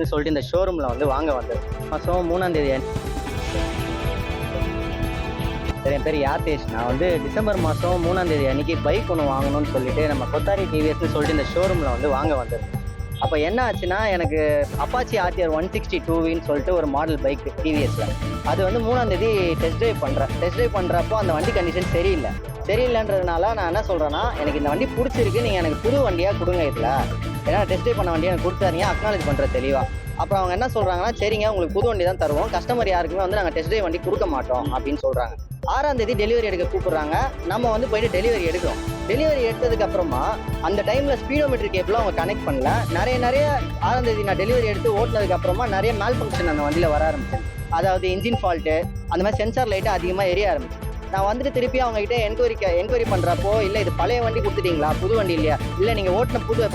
டிவிஎஸ்னு சொல்லிட்டு இந்த ஷோரூமில் வந்து வாங்க வந்தது. மாதம் மூணாம் தேதி சரி என் பேர் யாத்தேஷ் நான் வந்து டிசம்பர் மாதம் மூணாம் தேதி அன்னைக்கு பைக் ஒன்று வாங்கணும்னு சொல்லிட்டு நம்ம கொத்தாரி டிவிஎஸ்னு சொல்லிட்டு இந்த ஷோரூமில் வந்து வாங்க வந்தது. அப்போ என்ன ஆச்சுன்னா எனக்கு அப்பாச்சி ஆர்டிஆர் ஒன் சிக்ஸ்டி டூவின்னு சொல்லிட்டு ஒரு மாடல் பைக் டிவிஎஸ்ல அது வந்து மூணாம் தேதி டெஸ்ட் ட்ரைவ் பண்ணுறேன் டெஸ்ட் ட்ரைவ் பண்ணுறப்போ அந்த வண்டி கண்டிஷன் சரியில்லை. சரியில்லைன்றதுனால நான் என்ன சொல்கிறேன்னா எனக்கு இந்த வண்டி பிடிச்சிருக்கு நீங்கள் எனக்கு புது வண்டியாக கொடுங்க இதில். ஏன்னா டெஸ்ட் பண்ண வண்டியை எனக்கு கொடுத்தாருங்க அக்னாலேஜ் பண்ணுற தெளிவாக அப்புறம் அவங்க என்ன சொல்கிறாங்கன்னா சரிங்க உங்களுக்கு புது வண்டி தான் தருவோம். கஸ்டமர் யாருக்குமே வந்து நாங்கள் டெஸ்ட் ட்ரைவ் வண்டி கொடுக்க மாட்டோம் அப்படின்னு சொல்கிறாங்க ஆறாம் தேதி டெலிவரி எடுக்க கூப்பிட்றாங்க. நம்ம வந்து போயிட்டு டெலிவரி எடுக்கிறோம். டெலிவரி எடுத்ததுக்கு அப்புறமா அந்த டைம்ல ஸ்பீடோமீட்டர் கேபிள் அவங்க கனெக்ட் பண்ணல. நிறைய நிறைய ஆறாம் தேதி நான் டெலிவரி எடுத்து ஓட்டினதுக்கு அப்புறமா நிறைய மேல் ஃபங்க்ஷன் அந்த வண்டியில் வர ஆரம்பிச்சு அதாவது இன்ஜின் ஃபால்ட்டு அந்த மாதிரி சென்சார் லைட்டு அதிகமாக எரிய ஆரம்பிச்சு நான் வந்துட்டு திருப்பி அவங்க கிட்ட என்கொயரி என்கொயரி பண்றப்போ இல்ல இது பழைய வண்டி கொடுத்துட்டீங்களா? புது வண்டி இல்லையா? இல்ல நீங்க ஓட்டின புது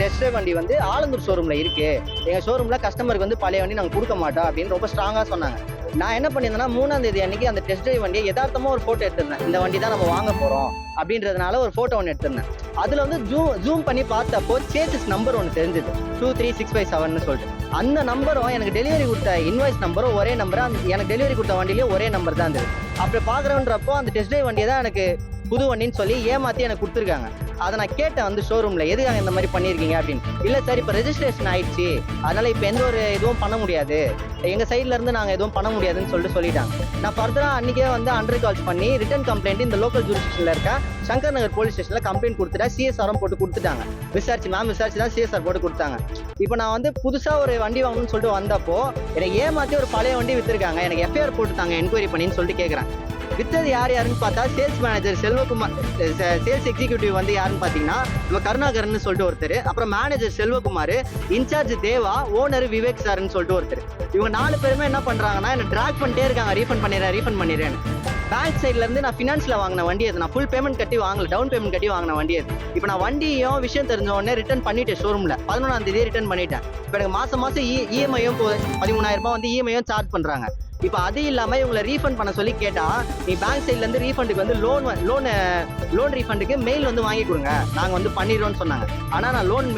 டெஸ்ட் வண்டி வந்து ஆலந்தூர் ஷோரூம்ல இருக்கு. எங்க ஷோரூம்ல கஸ்டமருக்கு வந்து பழைய வண்டி நாங்க கொடுக்க மாட்டோம் அப்படின்னு ரொம்ப ஸ்ட்ராங்கா சொன்னாங்க. நான் என்ன பண்ணியிருந்தேன்னா மூணாம் தேதி அன்னைக்கு அந்த டெஸ்ட் ட்ரைவ் வண்டியை யதார்த்தமாக ஒரு ஃபோட்டோ எடுத்திருந்தேன். இந்த வண்டி தான் நம்ம வாங்க போகிறோம் அப்படின்றதுனால ஒரு ஃபோட்டோ ஒன்று எடுத்திருந்தேன். அதில் வந்து ஜூம் ஜூம் பண்ணி பார்த்தப்போ சேசஸ் நம்பர் ஒன்று தெரிஞ்சது. Two three six five seven சொல்லிட்டு. அந்த நம்பரும் எனக்கு டெலிவரி கொடுத்த இன்வாய்ஸ் நம்பரும் ஒரே நம்பர் எனக்கு டெலிவரி கொடுத்த வண்டியிலேயே ஒரே நம்பர் தான் இருந்தது. அப்படி பார்க்குறோன்றப்போ அந்த டெஸ்ட் ட்ரைவ் வண்டியை தான் எனக்கு புது வண்டின்னு சொல்லி ஏமாத்தி எனக்கு கொடுத்துருக்காங்க. அதை நான் கேட்டேன் வந்து ஷோரூம்ல எதுக்காக இந்த மாதிரி பண்ணியிருக்கீங்க? அப்படின்னு. இல்லை சார் இப்போ ரெஜிஸ்ட்ரேஷன் ஆயிடுச்சு. அதனால இப்போ எந்த ஒரு இதுவும் பண்ண முடியாது. எங்க சைட்ல இருந்து நாங்கள் எதுவும் பண்ண முடியாதுன்னு சொல்லிட்டு சொல்லிட்டாங்க. நான் ஃபர்தரா அன்னைக்கே வந்து அண்டர் கால்ஸ் பண்ணி ரிட்டர்ன் கம்ப்ளைண்ட் இந்த லோக்கல் ஜூரிஸ்டிஷன்ல இருக்க சங்கர் நகர் போலீஸ் ஸ்டேஷன்ல கம்ப்ளைண்ட் கொடுத்துட்டா சிஎஸ்ஆரும் போட்டு கொடுத்துட்டாங்க. விசாரிச்சு மேம் விசாரிச்சு தான் சிஎஸ்ஆர் போட்டு கொடுத்தாங்க. இப்போ நான் வந்து புதுசா ஒரு வண்டி வாங்கணும்னு சொல்லிட்டு வந்தப்போ எனக்கு ஏமாத்தி ஒரு பழைய வண்டி வித்துருக்காங்க. எனக்கு எஃப்ஐஆர் போட்டுட்டாங்க என்கொயரி பண்ணின்னு சொல்லிட்டு கேட்குறேன் வித்தது யார் யாருன்னு பார்த்தா sales manager Selvakumar sales executive வந்து யாருன்னு பார்த்தீங்கன்னா நம்ம கருணாகரன் சொல்லிட்டு ஒருத்தர் அப்புறம் manager Selvakumar incharge Deva owner Vivek சார்னு சொல்லிட்டு ஒருத்தர். இவங்க நாலு பேருமே என்ன பண்ணுறாங்கன்னா என்ன ட்ராக் பண்ணிட்டே இருக்காங்க ரீஃபண்ட் பண்ணிடுறேன் ரீஃபண்ட் பண்ணிடுறேன் பேங்க் சைட்லேருந்து நான் ஃபினான்ஸில் வாங்கின வண்டி அது. நான் ஃபுல் பேமெண்ட் கட்டி வாங்கல டவுன் பேமெண்ட் கட்டி வாங்கின வண்டி அது. இப்போ நான் வண்டியும் விஷயம் தெரிஞ்ச உடனே ரிட்டர்ன் பண்ணிட்டேன் ஷோரூமில் பதினொன்றாம் தேதி ரிட்டர்ன் பண்ணிட்டேன். இப்போ எனக்கு மாதம் இ இஎம்ஐயும் e-, பதிமூணாயிரம் ரூபாய் வந்து இஎம்ஐயும் சார்ஜ் பண்ணுறாங்க இப்போ அது இல்லாம இவங்களை ரீஃபண்ட் பண்ண சொல்லி கேட்டா நீ பேங்க் சைட்ல இருந்து ரீஃபண்டுக்கு வந்து லோன் லோன் லோன் ரீஃபண்டுக்கு மெயில் வந்து வாங்கி கொடுங்க. நாங்க வந்து பண்ணிடுறோம்னு சொன்னாங்க. ஆனா நான் லோன்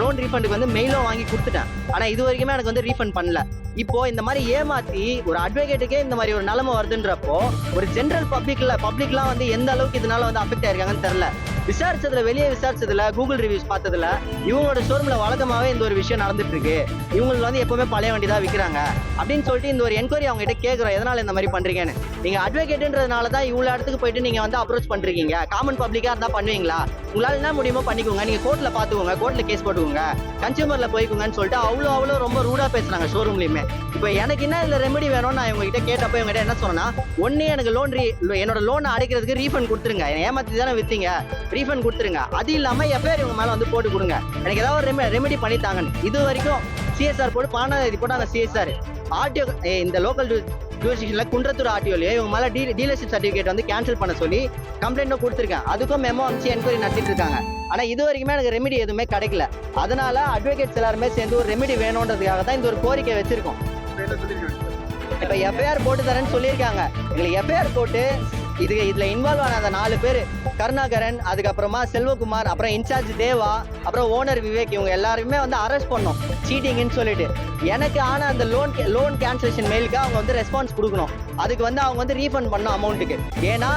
லோன் ரீஃபண்டுக்கு வந்து மெயிலும் வாங்கி கொடுத்துட்டேன். ஆனா இது வரைக்குமே எனக்கு வந்து ரீஃபண்ட் பண்ணல. இப்போ இந்த மாதிரி ஏமாத்தி ஒரு அட்வொகேட்டுக்கே இந்த மாதிரி ஒரு நிலைமை வருதுன்றப்போ ஒரு ஜென்ரல் பப்ளிக்ல பப்ளிக்லாம் வந்து எந்த அளவுக்கு இதனால வந்து அஃபெக்ட் ஆயிருக்காங்கன்னு தெரியல. விசாரிச்சதுல வெளியே விசாரிச்சதுல கூகுள் ரிவ்யூஸ் பார்த்ததுல இவங்களோட ஷோரூம்ல வழக்கமாவே இந்த ஒரு விஷயம் நடந்துட்டு இருக்கு இவங்களுக்கு வந்து எப்பவுமே பழைய வண்டி தான் விற்கிறாங்க அப்படின்னு சொல்லிட்டு இந்த ஒரு என்கொயரி அவங்க கிட்ட கேட்குறோம் எதனால இந்த மாதிரி பண்றீங்கன்னு? நீங்க அட்வொகேட்ன்றதுனால தான் இவ்வளவு இடத்துக்கு போயிட்டு நீங்க வந்து அப்ரோச் பண்றீங்க. காமன் பப்ளிக்கா இருந்தா பண்ணுவீங்களா? உங்களால என்ன முடியுமோ பண்ணிக்கோங்க. நீங்க கோர்ட்ல பாத்துக்கோங்க. கோர்ட்ல கேஸ் போட்டுக்கோங்க. கன்சியூமர்ல போய்க்குங்கன்னு சொல்லிட்டு அவ்வளோ அவ்வளோ ரொம்ப ரூடா பேசுறாங்க ஷோரூம்லயுமே இப்போ எனக்கு என்ன இதுல ரெமெடி வேணும்னு நான் இவங்க கிட்ட கேட்டப்போ இவங்க என்ன சொன்னா ஒன்னே எனக்கு லோன் ரீ என்னோட லோனை அடைக்கிறதுக்கு ரீஃபண்ட் கொடுத்துருங்க. ஏமாத்தி தானே வித்தீங்க. ரீஃபண்ட் கொடுத்துருங்க. அது இல்லாம எஃப்ஐஆர் இவங்க மேல வந்து போட்டு கொடுங்க. எனக்கு ஏதாவது ஒரு ரெமெடி பண்ணி தாங்கன்னு இது வரைக்கும் சிஎஸ்ஆர் போட்டு பன்னெண்டாம் தேதி போட்டாங்க சிஎஸ்ஆர் ஆர்டிஓ இந்த லோக்கல் ஜூரிஸ்டிஷன்ல குன்றத்தூர் ஆர்டிஓலயே இவங்க மேல டீ டீலர்ஷிப் சர்டிஃபிகேட் வந்து கேன்சல் பண்ண சொல்லி கம்ப்ளைண்ட்டும் கொடுத்துருக்கேன். அதுக்கும் மெமோ அனுப்பிச்சு என்கொயரி நடத்திட்டு இருக்காங்க. ஆனா இது வரைக்குமே எனக்கு ரெமெடி எதுவுமே கிடைக்கல. அதனால அட்வொகேட்ஸ் எல்லாருமே சேர்ந்து ஒரு ரெமெடி வேணுன்றதுக்காக தான் இந்த ஒரு கோரிக்கை வச்சிருக்கோம். இப்ப எஃப்ஐஆர் போட்டு தரேன்னு சொல்லியிருக்காங்க. எங்களுக்கு எஃப்ஐஆர் போட்டு இது இதுல இன்வால்வ் ஆன அந்த நாலு பேர் கருணாகரன் அதுக்கப்புறமா செல்வகுமார் அப்புறம் இன்சார்ஜ் தேவா அப்புறம் ஓனர் விவேக் இவங்க எல்லாருமே வந்து அரெஸ்ட் பண்ணோம். சீட்டிங்னு சொல்லிட்டு. எனக்கு ஆன அந்த லோன் லோன் கேன்சலேஷன் மெயிலுக்கு அவங்க வந்து ரெஸ்பான்ஸ் கொடுக்கணும். அதுக்கு வந்து அவங்க வந்து ரீஃபண்ட் பண்ணணும் அமௌண்ட்டுக்கு ஏன்னா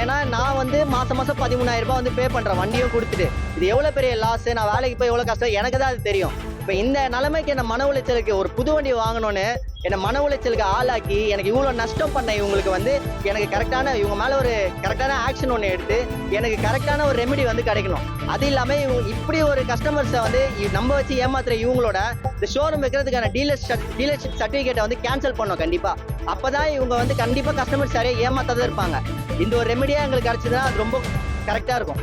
ஏன்னா நான் வந்து மாசம் மாசம் பதிமூணாயிரம் ரூபாய் வந்து பே பண்றேன். வண்டியும் கொடுத்துட்டு. இது எவ்வளவு பெரிய லாஸ் நான் வேலைக்கு போய் எவ்வளவு கஷ்டம்? எனக்கு தான் அது தெரியும். இப்போ இந்த நிலைமைக்கு என்ன மன உளைச்சலுக்கு ஒரு புது வண்டி வாங்கணும்னு என்ன மன உளைச்சலுக்கு ஆளாக்கி எனக்கு இவ்வளோ நஷ்டம் பண்ண இவங்களுக்கு வந்து எனக்கு கரெக்டான இவங்க மேலே ஒரு கரெக்டான ஆக்ஷன் ஒன்று எடுத்து எனக்கு கரெக்டான ஒரு ரெமெடி வந்து கிடைக்கணும். அது இல்லாமல் இவங்க இப்படி ஒரு கஸ்டமர்ஸை வந்து நம்ம வச்சு ஏமாத்துற இவங்களோட இந்த ஷோரூம் வைக்கிறதுக்கான டீலர் டீலர்ஷிப் சர்டிஃபிகேட்டை வந்து கேன்சல் பண்ணோம் கண்டிப்பாக அப்போ தான் இவங்க வந்து கண்டிப்பாக கஸ்டமர்ஸ் சரியாக ஏமாத்தாதான் இருப்பாங்க. இந்த ஒரு ரெமெடியாக எங்களுக்கு கிடச்சிதுன்னா அது ரொம்ப கரெக்டாக இருக்கும்.